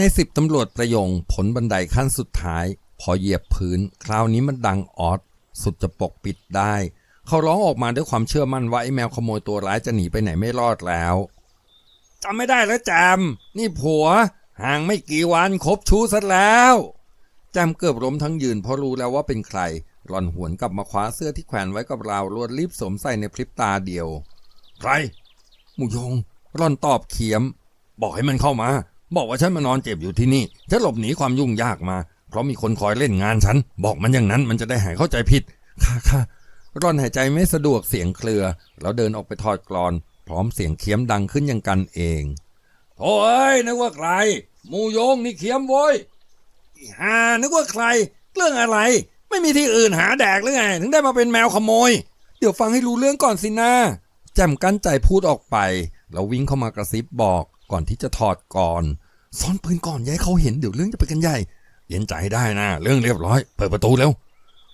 ในสิบตำรวจประยงผลบันไดขั้นสุดท้าย พอเหยียบพื้น คราวนี้มันดังออด สุดจะปกปิดได้ เขาร้องออกมาด้วยความเชื่อมั่นว่าไอ้แมวขโมยตัวร้ายจะหนีไปไหนไม่รอดแล้วจำไม่ได้แล้วแจม นี่ผัว ห่างไม่กี่วันคบชู้ซะแล้วแจมเกือบล้มทั้งยืนเพราะรู้แล้วว่าเป็นใคร หล่อนหวนกลับมาคว้าเสื้อที่แขวนไว้กับราวลวดรีบสวมใส่ในพริบตาเดียว ใคร หมูยงร่อนตอบเขียม บอกให้มันเข้ามา บอกว่าฉันมานอนเจ็บอยู่ที่นี่ฉันหลบหนีความยุ่งยากมา เพราะมีคนคอยเล่นงานฉัน บอกมันอย่างนั้นมันจะได้หายเข้าใจผิด ค่ะค่ะร่อนหายใจไม่สะดวกเสียงเครือ แล้วเดินออกไปถอดกรอน พร้อมเสียงเคียมดังขึ้นอย่างกันเองโอ้ยนึกว่าใครมูโยงนี่เคียมโว้ยฮ่านึกว่าใคร เรื่องอะไร ไม่มีที่อื่นหาแดกหรือไง ถึงได้มาเป็นแมวขโมย เดี๋ยวฟังให้รู้เรื่องก่อนสินะแจ่มกั้นใจพูดออกไป แล้ววิ่งเข้ามากระซิบบอก ก่อนที่จะถอดก่อนซ่อนปืนก่อนยาให้เขาเห็นเดี๋ยวเรื่องจะไปกันใหญ่ เย็นใจได้นะ เรื่องเรียบร้อย เปิดประตูเร็ว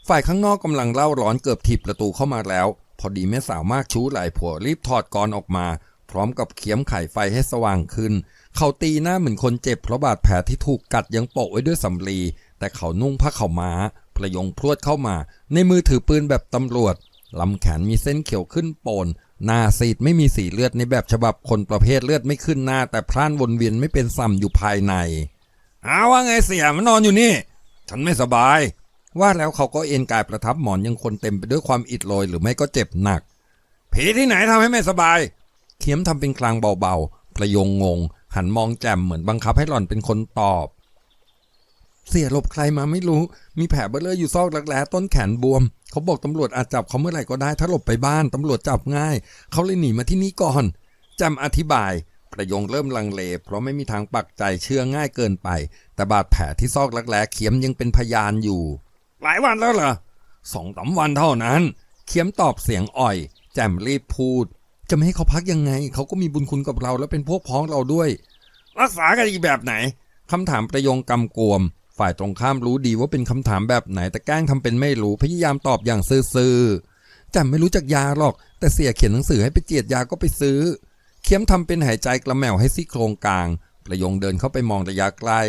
ฝ่ายข้างนอกกำลังเล่าร้อนเกือบถีบประตูเข้ามาแล้ว พอดีแม่สาวมากชู้หลายผัวรีบถอดกรออกมา พร้อมกับเขียมไข่ไฟให้สว่างขึ้น เขาตีหน้าเหมือนคนเจ็บเพราะบาดแผลที่ถูกกัดยังโปะไว้ด้วยสำลี แต่เขานุ่งผ้าขาวม้า ประยงพรวดเข้ามา ในมือถือปืนแบบตำรวจลำแขนมีเส้นเขียวขึ้นโปน หน้าซีดไม่มีสีเลือดในแบบฉบับคนประเภทเลือดไม่ขึ้นหน้า แต่พร่านวนเวียนไม่เป็นซ้ำอยู่ภายในหาว่าไงเสียมันนอนอยู่นี่ ฉันไม่สบาย ว่าแล้วเขาก็เอ็นกายประทับหมอนยังคนเต็มไปด้วยความอิดโรยหรือไม่ก็เจ็บหนัก ผีที่ไหนทำให้ไม่สบาย เขียมทำเป็นคลางเบาๆ ประยงงง หันมองแจ่มเหมือนบังคับให้หล่อนเป็นคนตอบ เสียหลบใครมาไม่รู้ มีแผลเบลออยู่ซอกรักแร้ต้นแขนบวม เขาบอกตำรวจอาจจับเขาเมื่อไหร่ก็ได้ ถ้าหลบไปบ้านตำรวจจับง่าย เขาเลยหนีมาที่นี่ก่อนจ่มอธิบาย ประยงเริ่มลังเล เพราะไม่มีทางปักใจเชื่อง่ายเกินไป แต่บาดแผลที่ซอกรักแร้เขียมยังเป็นพยานอยู่ หลายวันแล้วเหรอสองสามวันเท่านั้น เขียมตอบเสียงอ่อย แจมรีบพูด จะไม่ให้เขาพักยังไง เขาก็มีบุญคุณกับเราและเป็นพวกพ้องเราด้วย รักษากันอีกแบบไหนคำถามประยงกำกวม ฝ่ายตรงข้ามรู้ดีว่าเป็นคำถามแบบไหนแต่แกล้งทำเป็นไม่รู้พยายามตอบอย่างซื่อๆแจ่ไม่รู้จักยาหรอก แต่เสียเขียนหนังสือให้ไปเจียดยาก็ไปซื้อเขียมทำเป็นหายใจกระแมวให้ซี่โครงกลาง ประยงเดินเข้าไปมองระยะใกล้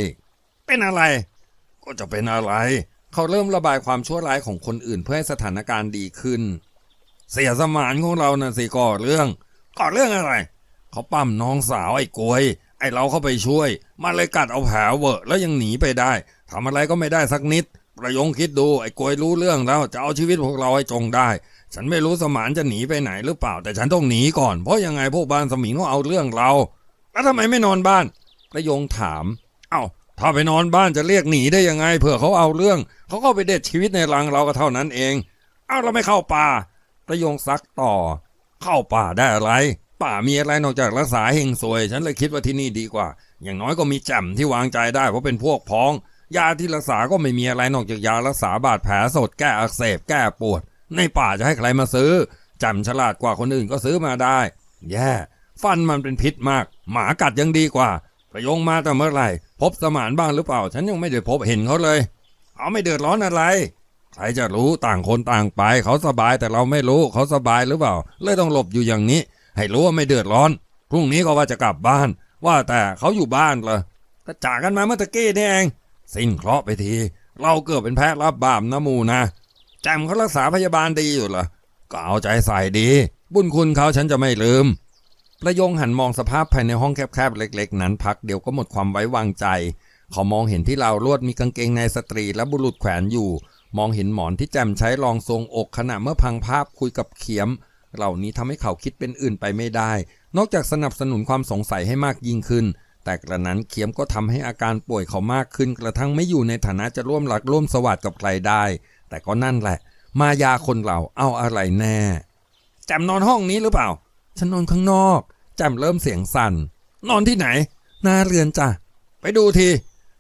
เป็นอะไร ก็จะเป็นอะไร เขาเริ่มระบายความชั่วร้ายของคนอื่นเพื่อให้สถานการณ์ดีขึ้น เสียสมานของเราน่ะสิก่อเรื่องก่อเรื่องอะไร เขาปั้มน้องสาวไอ้กวยไอ้เราเข้าไปช่วย มันเลยกัดเอาแผลเวอะแล้วยังหนีไปได้ ทำอะไรก็ไม่ได้สักนิด ประยงคิดดูไอ้กวยรู้เรื่องแล้วจะเอาชีวิตพวกเราให้จงได้ ฉันไม่รู้สมานจะหนีไปไหนหรือเปล่า แต่ฉันต้องหนีก่อนเพราะยังไงพวกบ้านสมิงก็เอาเรื่องเรา แล้วทำไมไม่นอนบ้าน ประยงถาม เอ้าถ้าไปนอนบ้านจะเรียกหนีได้ยังไงเผื่อเขาเอาเรื่อง เขาก็ไปเด็ดชีวิตในรังเราก็เท่านั้นเองเอ้าเราไม่เข้าป่า ประยงซักต่อ เข้าป่าได้อะไร ป่ามีอะไรนอกจากรักษาเฮงซวย ฉันเลยคิดว่าที่นี่ดีกว่า อย่างน้อยก็มีแจ่มที่วางใจได้เพราะเป็นพวกพ้อง ยาที่รักษาก็ไม่มีอะไรนอกจากยารักษาบาดแผลสดแก้อักเสบแก้ปวด ในป่าจะให้ใครมาซื้อจ่มฉลาดกว่าคนอื่นก็ซื้อมาได้ แย่ฟันมันเป็นพิษมาก หมากัดยังดีกว่าประโยงมาแต่เมื่อไหร่ พบสมานบ้างหรือเปล่า ฉันยังไม่ได้พบเห็นเขาเลยเขาไม่เดือดร้อนอะไร ใครจะรู้ต่างคนต่างไป เขาสบายแต่เราไม่รู้เขาสบายหรือเปล่า เลยต้องหลบอยู่อย่างนี้ ให้รู้ว่าไม่เดือดร้อน พรุ่งนี้ก็ว่าจะกลับบ้าน ว่าแต่เขาอยู่บ้านเหรอก็จากกันมาเมื่อตะกี้นี่เอง สิ้นเคราะห์ไปที เราเกิดเป็นแพะรับบาปนะมูนะแจมเขารักษาพยาบาลดีอยู่เหรอก็เอาใจใส่ดี บุญคุณเขาฉันจะไม่ลืม ประยงหันมองสภาพภายในห้องแคบๆเล็ก ๆ นั้นพักเดียวก็หมดความไว้วางใจ เขามองเห็นที่เราลวดมีกางเกงในสตรีและบุรุษแขวนอยู่ มองเห็นหมอนที่แจมใช้รองทรงอกขณะเมื่อพังภาพคุยกับเขียม เหล่านี้ทำให้เขาคิดเป็นอื่นไปไม่ได้ นอกจากสนับสนุนความสงสัยให้มากยิ่งขึ้น แต่กระนั้นเขียมก็ทำให้อาการป่วยเขามากขึ้นกระทั่งไม่อยู่ในฐานะจะร่วมหลักร่วมสวัสดกับใครได้ แต่ก็นั่นแหละ มายาคนเราเอาอะไรแน่แจมนอนห้องนี้หรือเปล่า ฉันนอนข้างนอกแจมเริ่มเสียงสั่น นอนที่ไหน หน้าเรือนจ้ะ ไปดูที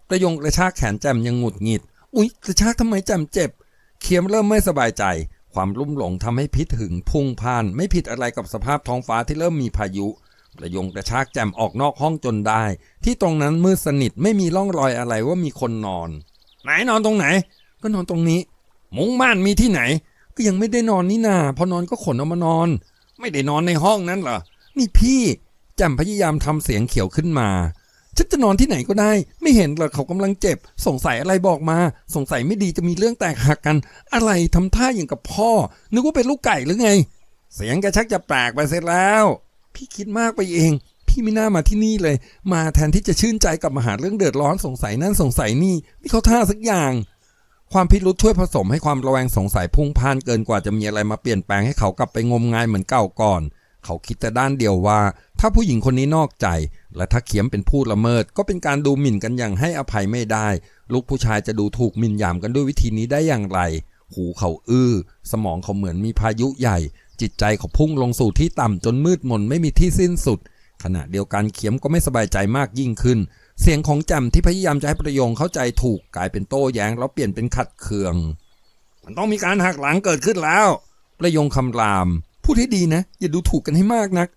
ประยงกระชากแขนแจมยังหงุดหงิด อุ๊ย กระชากทำไมแจมเจ็บ เคียมเริ่มไม่สบายใจ ความลุ่มหลงทำให้พิษหึงพุ่งพ่าน ไม่ผิดอะไรกับสภาพท้องฟ้าที่เริ่มมีพายุ ระยงกระชากแจมออกนอกห้องจนได้ ที่ตรงนั้นมืดสนิทไม่มีร่องรอยอะไรว่ามีคนนอน ไหนนอนตรงไหน ก็นอนตรงนี้ มุ้งม่านมีที่ไหน ก็ยังไม่ได้นอนนี่นาพอนอนก็ขนเอามานอน ไม่ได้นอนในห้องนั้นเหรอนี่พี่แจมพยายามทำเสียงเขียวขึ้นมาฉันจะนอนที่ไหนก็ได้ ไม่เห็นเหรอเขากำลังเจ็บ สงสัยอะไรบอกมา สงสัยไม่ดีจะมีเรื่องแตกหักกัน อะไรทำท่าอย่างกับพ่อ นึกว่าเป็นลูกไก่หรือไง เสียงแกชักจะแปลกไปเสร็จแล้ว พี่คิดมากไปเอง พี่ไม่น่ามาที่นี่เลย มาแทนที่จะชื่นใจกับมาหาเรื่องเดือดร้อนสงสัยนั่นสงสัยนี่ไม่เข้าท่าสักอย่าง ความพิรุษช่วยผสมให้ความระแวงสงสัยพุ่งพ่านเกินกว่าจะมีอะไรมาเปลี่ยนแปลงให้เขากลับไปงมงายเหมือนเก่าก่อน เขาคิดแต่ด้านเดียวว่า ถ้าผู้หญิงคนนี้นอกใจ และถ้าเขียมเป็นผู้ละเมิด ก็เป็นการดูหมิ่นกันอย่างให้อภัยไม่ได้ ลูกผู้ชายจะดูถูกหมิ่นหยามกันด้วยวิธีนี้ได้อย่างไร หูเขาอื้อ สมองเขาเหมือนมีพายุใหญ่ จิตใจเขาพุ่งลงสู่ที่ต่ำจนมืดมนไม่มีที่สิ้นสุด ขณะเดียวกันเขียมก็ไม่สบายใจมากยิ่งขึ้น เสียงของแจมที่พยายามจะให้ประโยงเข้าใจถูกกลายเป็นโต้แย้งแล้วเปลี่ยนเป็นขัดเคือง มันต้องมีการหักหลังเกิดขึ้นแล้ว ประโยงคำราม พูดให้ดีนะ อย่าดูถูกกันให้มากนัก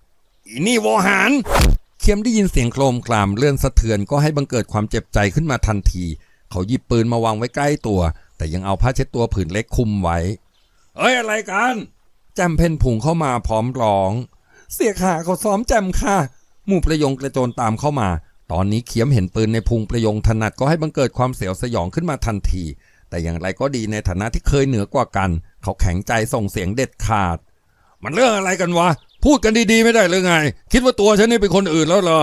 อีนี่โวหารเคียมได้ยินเสียงโครมครามเลื่อนสะเทือนก็ให้บังเกิดความเจ็บใจขึ้นมาทันที เขาหยิบปืนมาวางไว้ใกล้ตัว แต่ยังเอาผ้าเช็ดตัวผืนเล็กคลุมไว้เฮ้ยอะไรกันแจมเพนพุงเข้ามาพร้อมร้อง เสียขาเขาซ้อมแจมค่ะ หมู่ประยงกระโจนตามเข้ามา ตอนนี้เขียมเห็นปืนในพุงประยงถนัดก็ให้บังเกิดความเสียวสยองขึ้นมาทันที แต่อย่างไรก็ดีในฐานะที่เคยเหนือกว่ากัน เขาแข็งใจส่งเสียงเด็ดขาด มันเรื่องอะไรกันวะ พูดกันดีๆไม่ได้หรือไง คิดว่าตัวฉันนี่เป็นคนอื่นแล้วเหรอ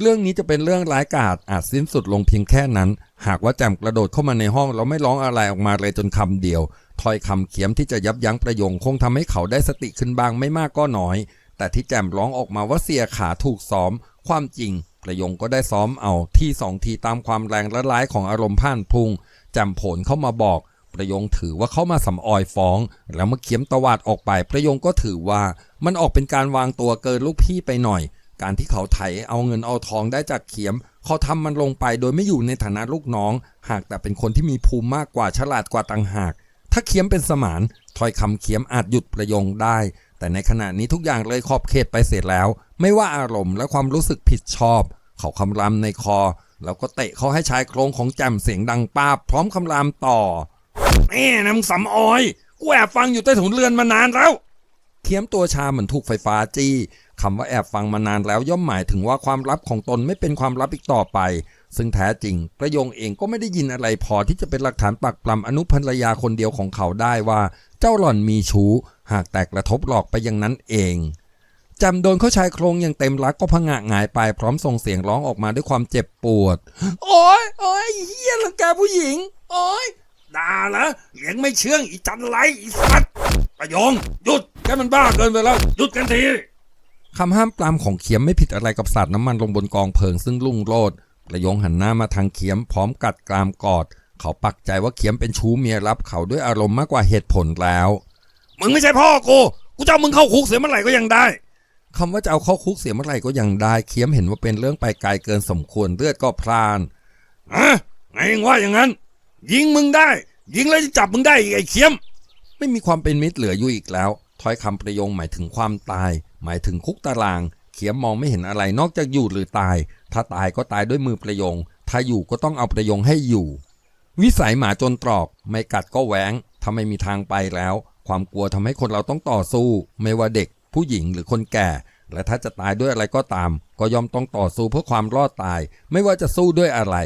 เรื่องนี้จะเป็นเรื่องร้ายกาจอาจสิ้นสุดลงเพียงแค่นั้น หากว่าแจมกระโดดเข้ามาในห้องแล้วไม่ร้องอะไรออกมาเลยจนคำเดียว ถ้อยคำเขียมที่จะยับยั้งประโยงคงทำให้เขาได้สติขึ้นบ้างไม่มากก็น้อย แต่ที่แจมร้องออกมาว่าเสียขาถูกซ้อม ความจริง ประโยงก็ได้ซ้อมเอาที่สองทีตามความแรงและร้ายของอารมณ์พ่านพุงแจมผลเข้ามาบอก ประโยงถือว่าเขามาสำออยฟ้อง แล้วเมื่อเขียมตวาดออกไป ประโยงก็ถือว่ามันออกเป็นการวางตัวเกินลูกพี่ไปหน่อย การที่เขาไถเอาเงินเอาทองได้จากเขียมเขาทำมันลงไปโดยไม่อยู่ในฐานะลูกน้อง หากแต่เป็นคนที่มีภูมิมากกว่าฉลาดกว่าต่างหาก ถ้าเขียมเป็นสมานถ้อยคำเขียมอาจหยุดประยงได้ แต่ในขณะนี้ทุกอย่างเลยขอบเขตไปเสร็จแล้ว ไม่ว่าอารมณ์และความรู้สึกผิดชอบ เขาคำรามในคอ แล้วก็เตะเขาให้ชายโครงของแจมเสียงดังป้าบพร้อมคำรามต่อแม่นำสำออยกูแอบฟังอยู่ใต้ถุนเรือนมานานแล้วเทียมตัวชาเหมือนถูกไฟฟ้าจี้คำว่าแอบฟังมานานแล้วย่อมหมายถึงว่าความลับของตนไม่เป็นความลับอีกต่อไป ซึ่งแท้จริงประยงเองก็ไม่ได้ยินอะไรพอที่จะเป็นหลักฐานปักปลำอนุภรรยาคนเดียวของเขาได้ว่า เจ้าหล่อนมีชู้ หากแตกกระทบหลอกไปอย่างนั้นเองจำโดนเขาชายโครงอย่างเต็มรักก็พะงะหงายไปพร้อมส่งเสียงร้องออกมาด้วยความเจ็บปวด โอ้ยโอ้ยเฮียลังแกผู้หญิง โอ้ยด่าเหรอเลี้ยงไม่เชื่องอีจันไรอีสัตว์ประยงหยุดแกมันบ้าเกินไปแล้วหยุดกันทีคำห้ามปรามของเขียมไม่ผิดอะไรกับสาดน้ำมันลงบนกองเพลิงซึ่งลุ่งโรด ระยงหันหน้ามาทางเขียมพร้อมกัดกรามกอด เขาปักใจว่าเขียมเป็นชู้เมียรับเขาด้วยอารมณ์มากกว่าเหตุผลแล้ว มึงไม่ใช่พ่อกูกูจะเอามึงเข้าคุกเสียเมื่อไหร่ก็ยังได้คำว่าจะเอาเข้าคุกเสียเมื่อไหร่ก็ยังได้ เขียมเห็นว่าเป็นเรื่องไปไกลเกินสมควรเลือดก็พลานอะไงเองว่าอย่างนั้น ยิงมึงได้ ยิงแล้วจะจับมึงได้อีกไอ้เขียม ไม่มีความเป็นมิตรเหลืออยู่อีกแล้วถ้อยคำประโยงหมายถึงความตาย หมายถึงคุกตาราง เขียมมองไม่เห็นอะไรนอกจากอยู่หรือตาย ถ้าตายก็ตายด้วยมือประยง ถ้าอยู่ก็ต้องเอาประยงให้อยู่ วิสัยหมาจนตรอก ไม่กัดก็แหวงถ้าไม่มีทางไปแล้ว ความกลัวทำให้คนเราต้องต่อสู้ ไม่ว่าเด็ก ผู้หญิงหรือคนแก่ และถ้าจะตายด้วยอะไรก็ตาม ก็ยอมต้องต่อสู้เพื่อความรอดตาย ไม่ว่าจะสู้ด้วยอะไร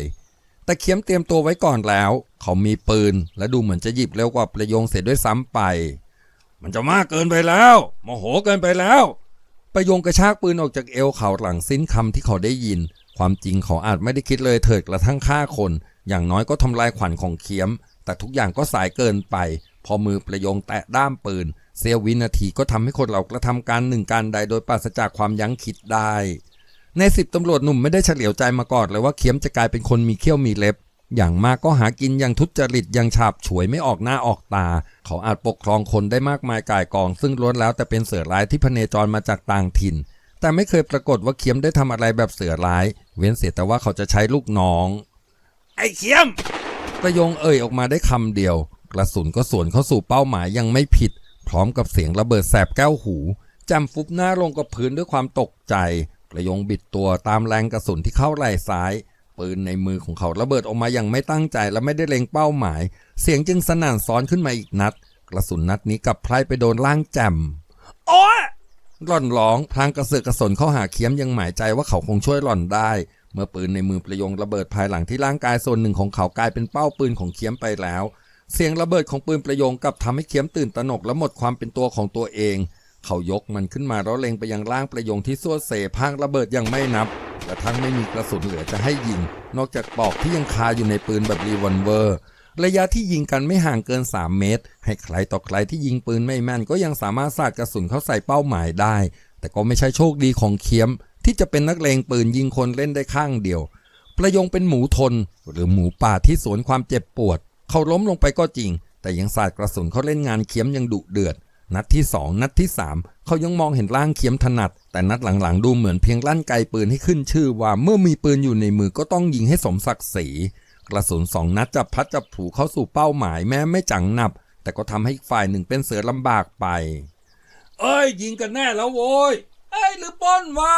แต่เขียมเตรียมตัวไว้ก่อนแล้ว เขามีปืน และดูเหมือนจะหยิบเร็วกว่าประยงเสร็จด้วยซ้ำไปมันจะมากเกินไปแล้วโมโหเกินไปแล้ว ประยงกระชากปืนออกจากเอวเขาหลังสิ้นคำที่เขาได้ยิน ความจริงเขาอาจไม่ได้คิดเลยเถิดกระทั่งฆ่าคน อย่างน้อยก็ทำลายขวัญของเขียม แต่ทุกอย่างก็สายเกินไป พอมือประยงแตะด้ามปืน เสี้ยววินาทีก็ทำให้คนเรากระทำการหนึ่งการใดโดยปราศจากความยั้งคิดได้ ในสิบตำรวจหนุ่มไม่ได้เฉลียวใจมาก่อนเลยว่าเขียมจะกลายเป็นคนมีเขี้ยวมีเล็บอย่างมากก็หากินอย่างทุจริตอย่างฉาบฉวยไม่ออกหน้าออกตา เขาอาจปกครองคนได้มากมายก่ายกอง ซึ่งล้วนแล้วแต่เป็นเสือร้ายที่พเนจรมาจากต่างถิ่น แต่ไม่เคยปรากฏว่าเขียมได้ทำอะไรแบบเสือร้าย เว้นเสียแต่ว่าเขาจะใช้ลูกน้อง ไอ้เขียม ประโยงเอ่ยออกมาได้คำเดียว กระสุนก็สวนเข้าสู่เป้าหมายยังไม่ผิด พร้อมกับเสียงระเบิดแสบแก้วหูจำฟุบหน้าลงกับพื้นด้วยความตกใจ ประโยงบิดตัวตามแรงกระสุนที่เข้าไหล่ซ้าย ปืนในมือของเขาระเบิดออกมาอย่างไม่ตั้งใจและไม่ได้เล็งเป้าหมาย เสียงจึงสนั่นซ้อนขึ้นมาอีกนัด กระสุนนัดนี้กลับไพร่ไปโดนล่างแจมโอ้ย หล่อนร้องพลางกระเสือกกระสนเข้าหาเคียมยังหมายใจว่าเขาคงช่วยหล่อนได้ เมื่อปืนในมือประยงระเบิดภายหลังที่ร่างกายส่วนหนึ่งของเขากลายเป็นเป้าปืนของเขียมไปแล้ว เสียงระเบิดของปืนประยงกับทำให้เขียมตื่นตระหนกและหมดความเป็นตัวของตัวเอง เขายกมันขึ้นมาแล้วเล็งไปยังร่างประยงที่ส่วเสพางระเบิดยังไม่นับกระทั่งไม่มีกระสุนเหลือจะให้ยิง นอกจากปอกที่ยังคาอยู่ในปืนแบบรีวอลเวอร์ ระยะที่ยิงกันไม่ห่างเกิน 3 เมตร ให้ใครต่อใครที่ยิงปืนไม่แม่น ก็ยังสามารถสาดกระสุนเข้าใส่เป้าหมายได้ แต่ก็ไม่ใช่โชคดีของเคียม ที่จะเป็นนักเลงปืนยิงคนเล่นได้ข้างเดียว ประยงเป็นหมูทน หรือหมูป่าที่สวนความเจ็บปวด เขาล้มลงไปก็จริง แต่ยังสาดกระสุนเขาเล่นงานเคียมยังดุเดือด นัดที่สองนัดที่สามเขายังมองเห็นร่างเคียมถนัด แต่นัดหลังๆ ดูเหมือนเพียงลั่นไกปืนให้ขึ้นชื่อว่าเมื่อมีปืนอยู่ในมือก็ต้องยิงให้สมศักดิ์ศรี กระสุนสองนัดจับพัดจับผูเข้าสู่เป้าหมายแม้ไม่จังหนับ แต่ก็ทำให้อีกฝ่ายหนึ่งเป็นเสือลำบากไป เอ้ย ยิงกันแน่แล้วโว้ยเอ้ยหรือป้นวะ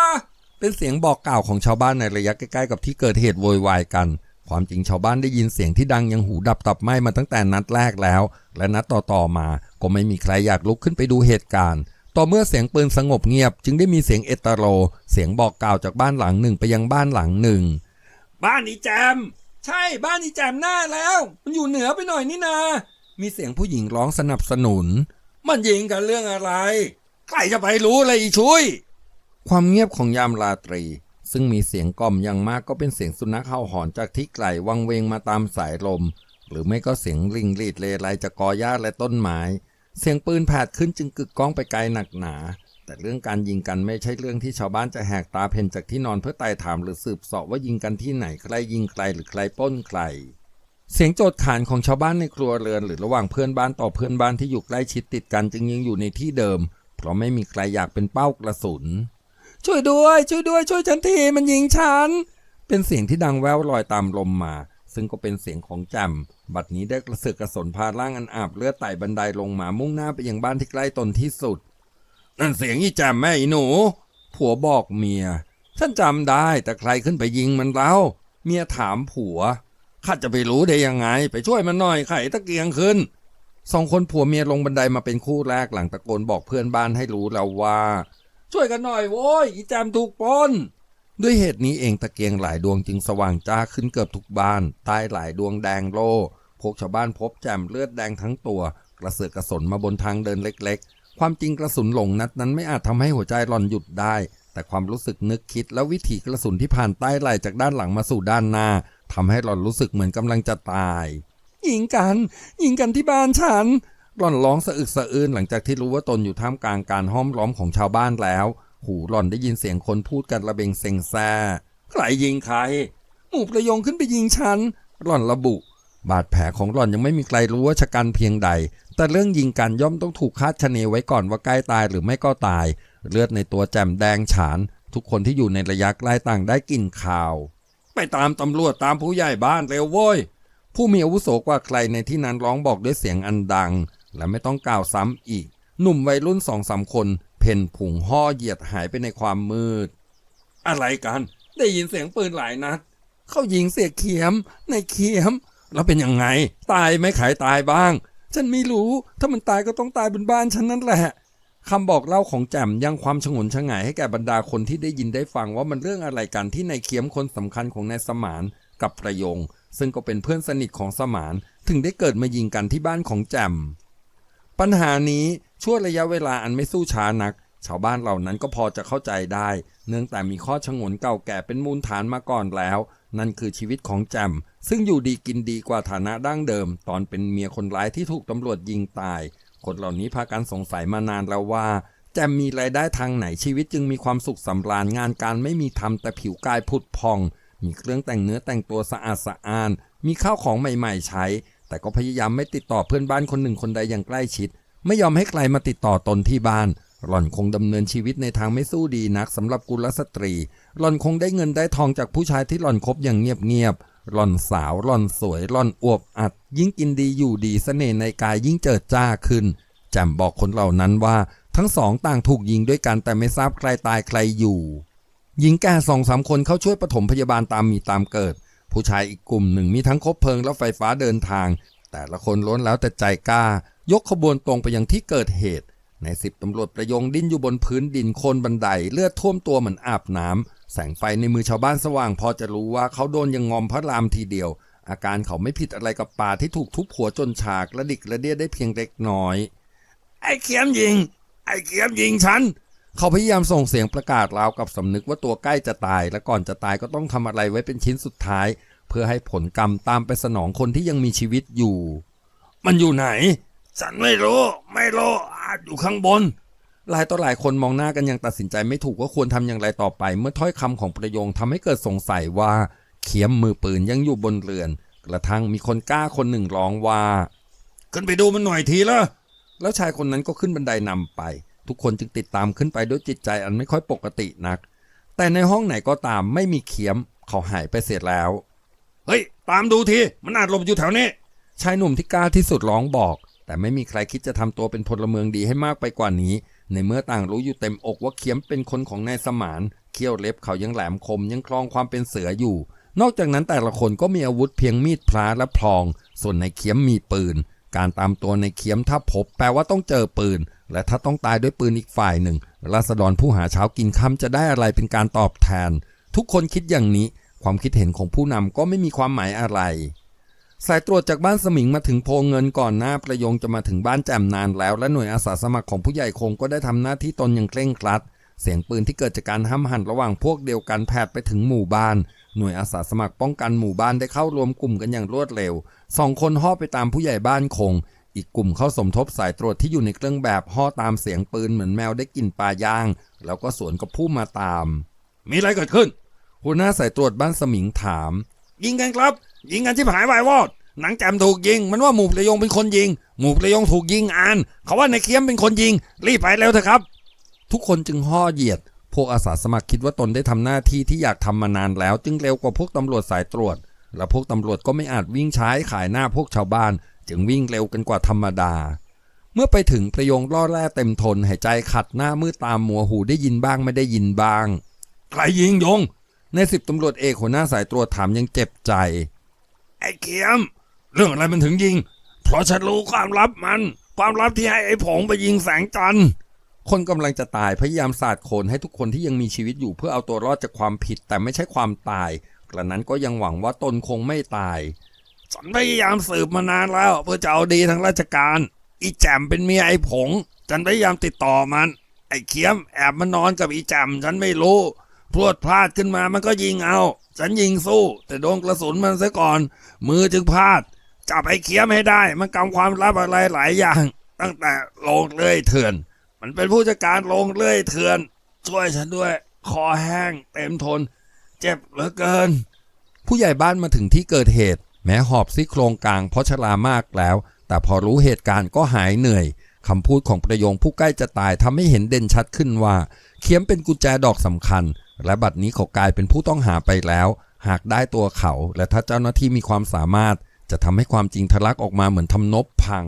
เป็นเสียงบอกกล่าวของชาวบ้านในระยะใกล้ๆกับที่เกิดเหตุโวยวายกัน ความจริงชาวบ้านได้ยินเสียงที่ดังยังหูดับตับไหมมาตั้งแต่นัดแรกแล้ว และนัดต่อๆมา ก็ไม่มีใครอยากลุกขึ้นไปดูเหตุการณ์ ต่อเมื่อเสียงปืนสงบเงียบ จึงได้มีเสียงเอตโร เสียงบอกกล่าวจากบ้านหลังหนึ่งไปยังบ้านหลังหนึ่ง บ้านอีแจม ใช่บ้านอีแจมหน้าแล้ว มันอยู่เหนือไปหน่อยนี่นา มีเสียงผู้หญิงร้องสนับสนุน มันยิงกันเรื่องอะไร ใครจะไปรู้เลยอีชุย ความเงียบของยามราตรี ซึ่งมีเสียงกล่อมอย่างมากก็เป็นเสียงสุนัขเห่าหอนจากที่ไกลวังเวงมาตามสายลม หรือไม่ก็เสียงลิงรีดเลไรจากกอหญ้าและต้นไม้ เสียงปืนแผดขึ้นจึงกึกก้องไปไกลหนักหนา แต่เรื่องการยิงกันไม่ใช่เรื่องที่ชาวบ้านจะแหกตาเพ่นจากที่นอนเพื่อไต่ถามหรือสืบสอบว่ายิงกันที่ไหนใครยิงใครหรือใครป้นใคร เสียงโจดขานของชาวบ้านในครัวเรือน หรือระหว่างเพื่อนบ้านต่อเพื่อนบ้านที่อยู่ใกล้ชิดติดกันจึงยังอยู่ในที่เดิม เพราะไม่มีใครอยากเป็นเป้ากระสุน ช่วยด้วย ช่วยด้วย ช่วยฉันทีมันยิงฉันเป็นเสียงที่ดังแว่วลอยตามลมมา ซึ่งก็เป็นเสียงของแจมบัดนี้ได้กระสือกกระสนพาร่างอันอาบเลือดไต่บันไดลงมามุ่งหน้าไปยังบ้านที่ใกล้ตนที่สุด นั่นเสียงอีแจมแม่อีหนู ผัวบอกเมีย ฉันจำได้แต่ใครขึ้นไปยิงมันเล่าเมียถามผัวข้าจะไปรู้ได้ยังไง ไปช่วยมันหน่อยไข่ตะเกียงขึ้นสองคนผัวเมียลงบันไดมาเป็นคู่แรกหลังตะโกนบอกเพื่อนบ้านให้รู้แล้วว่า ช่วยกันหน่อยโว้ยอีแจมถูกปล้นด้วยเหตุนี้เองตะเกียงหลายดวงจึงสว่างจ้าขึ้นเกือบทุกบ้านใต้หลายดวงแดงโล่พวกชาวบ้านพบแจมเลือดแดงทั้งตัว กระเสือกกระสนมาบนทางเดินเล็ก ความจริงกระสุนหลงนัดนั้นไม่อาจทำให้หัวใจหล่อนหยุดได้ แต่ความรู้สึกนึกคิดและวิถีกระสุนที่ผ่านใต้ไหล่จากด้านหลังมาสู่ด้านหน้าทำให้หล่อนรู้สึกเหมือนกำลังจะตาย ยิงกัน ยิงกันที่บ้านฉัน หล่อนร้องสะอึกสะอื้นหลังจากที่รู้ว่าตนอยู่ท่ามกลางการห้อมล้อมของชาวบ้านแล้ว หูหล่อนได้ยินเสียงคนพูดกันระเบงเซ็งแซ่ใครยิงใครหมู่ประยงขึ้นไปยิงฉันหล่อนระบุ บาดแผลของหล่อนยังไม่มีใครรู้ว่าชะกันเพียงใด แต่เรื่องยิงกันย่อมต้องถูกคาดคะเนไว้ก่อนว่าใกล้ตายหรือไม่ก็ตาย เลือดในตัวแจ่มแดงฉาน ทุกคนที่อยู่ในระยะใกล้ต่างได้กลิ่นข่าว ไปตามตำรวจตามผู้ใหญ่บ้านเร็วโว้ยผู้มีอาวุโสกว่าใครในที่นั้นร้องบอกด้วยเสียงอันดัง และไม่ต้องกล่าวซ้ำอีก หนุ่มวัยรุ่นสองสามคน เพ่นผุงห่อเหยียดหายไปในความมืด อะไรกัน ได้ยินเสียงปืนหลายนัดเขายิงเสียเขียมในเขียม แล้วเป็นยังไง ตายไม่ขายตายบ้าง ฉันไม่รู้ ถ้ามันตายก็ต้องตายบนบ้านฉันนั่นแหละคำบอกเล่าของแจ่มยังความชงนชงายให้แก่บรรดาคนที่ได้ยินได้ฟังว่ามันเรื่องอะไรกันที่นายเขียมคนสำคัญของนายสมานกับประยง ซึ่งก็เป็นเพื่อนสนิทของสมานถึงได้เกิดมายิงกันที่บ้านของแจ่มปัญหานี้ช่วงระยะเวลาอันไม่สู้ช้านัก ชาวบ้านเหล่านั้นก็พอจะเข้าใจได้ เนื่องแต่มีข้อชงนเก่าแก่เป็นมูลฐานมาก่อนแล้ว นั่นคือชีวิตของแจมซึ่งอยู่ดีกินดีกว่าฐานะดั้งเดิม ตอนเป็นเมียคนร้ายที่ถูกตำรวจยิงตาย คนเหล่านี้พากันสงสัยมานานแล้วว่าแจมมีรายได้ทางไหนชีวิตจึงมีความสุขสำราญงานการไม่มีทำแต่ผิวกายผุดพอง มีเครื่องแต่งเนื้อแต่งตัวสะอาดสะอ้าน มีข้าวของใหม่ๆใช้ แต่ก็พยายามไม่ติดต่อเพื่อนบ้านคนหนึ่งคนใดอย่างใกล้ชิด ไม่ยอมให้ใครมาติดต่อตนที่บ้าน หล่อนคงดำเนินชีวิตในทางไม่สู้ดีนักสำหรับกุลสตรี หล่อนคงได้เงินได้ทองจากผู้ชายที่หล่อนคบอย่างเงียบๆหล่อนสาวหล่อนสวยหล่อนอวบอัด ยิ่งกินดีอยู่ดีเสน่ห์ในกายยิ่งเจิดจ้าขึ้นแจมบอกคนเหล่านั้นว่าทั้งสองต่างถูกยิงด้วยกันแต่ไม่ทราบใครตายใครอยู่ หญิงแก่สองสามคนเข้าช่วยปฐมพยาบาลตามมีตามเกิด ผู้ชายอีกกลุ่มหนึ่งมีทั้งคบเพลิงและไฟฟ้าเดินทาง แต่ละคนล้นแล้วแต่ใจกล้ายกขบวนตรงไปยังที่เกิดเหตุ ในสิบตำรวจประยงดิ้นอยู่บนพื้นดินโคนบันไดเลือดท่วมตัวเหมือนอาบน้ำแสงไฟในมือชาวบ้านสว่าง พอจะรู้ว่าเขาโดนยังงอมพระรามทีเดียว อาการเขาไม่ผิดอะไรกับป่าที่ถูกทุบหัวจนฉากและดิกระเดียได้เพียงเล็กน้อย ไอ้เขียมยิง ไอ้เขียมยิงฉันเขาพยายามส่งเสียงประกาศราวกับสำนึกว่าตัวใกล้จะตาย และก่อนจะตายก็ต้องทำอะไรไว้เป็นชิ้นสุดท้าย เพื่อให้ผลกรรมตามไปสนองคนที่ยังมีชีวิตอยู่ มันอยู่ไหน ฉันไม่รู้ ไม่รู้าจอยู่ข้างบนหลายต่อหลายคนมองหน้ากันยังตัดสินใจไม่ถูกว่าควรทำอย่างไรต่อไป เมื่อถ้อยคำของประโยงทำให้เกิดสงสัยว่าเขียมมือปืนยังอยู่บนเรือน กระทั่งมีคนกล้าคนหนึ่งร้องว่า ขึ้นไปดูมันหน่อยทีละแล้วชายคนนั้นก็ขึ้นบันไดนำไป ทุกคนจึงติดตามขึ้นไปด้วยจิตใจอันไม่ค่อยปกตินัก แต่ในห้องไหนก็ตามไม่มีเขียมเขาหายไปเสียแล้ว เฮ้ย ตามดูทีมันอาจหลบอยู่แถวนี้ชายหนุ่มที่กล้าที่สุดร้องบอก แต่ไม่มีใครคิดจะทำตัวเป็นพลเมืองดีให้มากไปกว่านี้ ในเมื่อต่างรู้อยู่เต็มอกว่าเขียมเป็นคนของนายสมาน เขี้ยวเล็บเขายังแหลมคมยังคลองความเป็นเสืออยู่ นอกจากนั้นแต่ละคนก็มีอาวุธเพียงมีดพลาและพลอง ส่วนในเขียมมีปืน การตามตัวในเขียมถ้าพบ แปลว่าต้องเจอปืน และถ้าต้องตายด้วยปืนอีกฝ่ายหนึ่งราษฎรผู้หาเช้ากินค่ำจะได้อะไรเป็นการตอบแทน ทุกคนคิดอย่างนี้ ความคิดเห็นของผู้นำก็ไม่มีความหมายอะไร สายตรวจจากบ้านสมิงมาถึงโพเงินก่อนหน้าประยงจะมาถึงบ้านแจ่มนานแล้ว และหน่วยอาสาสมัครของผู้ใหญ่คงก็ได้ทำหน้าที่ตนอย่างเคร่งครัด เสียงปืนที่เกิดจากการห้ำหั่นระหว่างพวกเดียวกันแผดไปถึงหมู่บ้าน หน่วยอาสาสมัครป้องกันหมู่บ้านได้เข้ารวมกลุ่มกันอย่างรวดเร็วสองคนห่อไปตามผู้ใหญ่บ้านคง อีกกลุ่มเข้าสมทบสายตรวจที่อยู่ในเครื่องแบบห่อตามเสียงปืนเหมือนแมวได้กลิ่นปลาย่าง แล้วก็สวนกับผู้มาตาม มีอะไรเกิดขึ้นหัวหน้าสายตรวจบ้านสมิงถาม ยิงกันครับ ยิงกันที่หายวายวอดหนังแจมถูกยิง มันว่าหมู่ประยงเป็นคนยิง หมู่ประยงถูกยิงอ่าน เขาว่าในเคียมเป็นคนยิง รีบไปเร็วเถอะครับ ทุกคนจึงห่อเหยียด พวกอาสาสมัครคิดว่าตนได้ทำหน้าที่ที่อยากทำมานานแล้ว จึงเร็วกว่าพวกตำรวจสายตรวจ และพวกตำรวจก็ไม่อาจวิ่งใช้ขายหน้าพวกชาวบ้าน จึงวิ่งเร็วกันกว่าธรรมดา เมื่อไปถึงประโยงล่อแร่เต็มทนหายใจขัดหน้ามืดตามมัวหูได้ยินบ้างไม่ได้ยินบ้าง ใครยิงยงในสิบตำรวจเอกหัวหน้าสายตรวจถามยังเจ็บใจ ไอ้เขียม เรื่องอะไรมันถึงยิง เพราะฉันรู้ความลับมัน ความลับที่ให้ไอ้ผงไปยิงแสงจันทร์คนกำลังจะตายพยายามสาดโคลนให้ทุกคนที่ยังมีชีวิตอยู่เพื่อเอาตัวรอดจากความผิดแต่ไม่ใช่ความตาย กระนั้นก็ยังหวังว่าตนคงไม่ตาย ฉันพยายามสืบมานานแล้วเพื่อจะเอาดีทางราชการ อีแจมเป็นเมียไอ้ผง ฉันพยายามติดต่อมัน ไอ้เขียมแอบมานอนกับอีแจมฉันไม่รู้ พรวดพลาดขึ้นมามันก็ยิงเอา ฉันยิงสู้ แต่โดนกระสุนมันซะก่อน มือจึงพลาด จับไอ้เขียมให้ได้ มันกำความลับอะไรหลายอย่าง ตั้งแต่โลงเลื่อยเถื่อน มันเป็นผู้จัดการโลงเลื่อยเถื่อน ช่วยฉันด้วย คอแห้งเต็มทน เจ็บเหลือเกิน ผู้ใหญ่บ้านมาถึงที่เกิดเหตุ แม้หอบซี่โครงกลางเพราะชรามากแล้ว แต่พอรู้เหตุการณ์ก็หายเหนื่อยคำพูดของประโยงผู้ใกล้จะตายทำให้เห็นเด่นชัดขึ้นว่าเขียมเป็นกุญแจดอกสำคัญ และบัดนี้เขากลายเป็นผู้ต้องหาไปแล้ว หากได้ตัวเขา และถ้าเจ้าหน้าที่มีความสามารถ จะทำให้ความจริงทะลักออกมาเหมือนทำนบพัง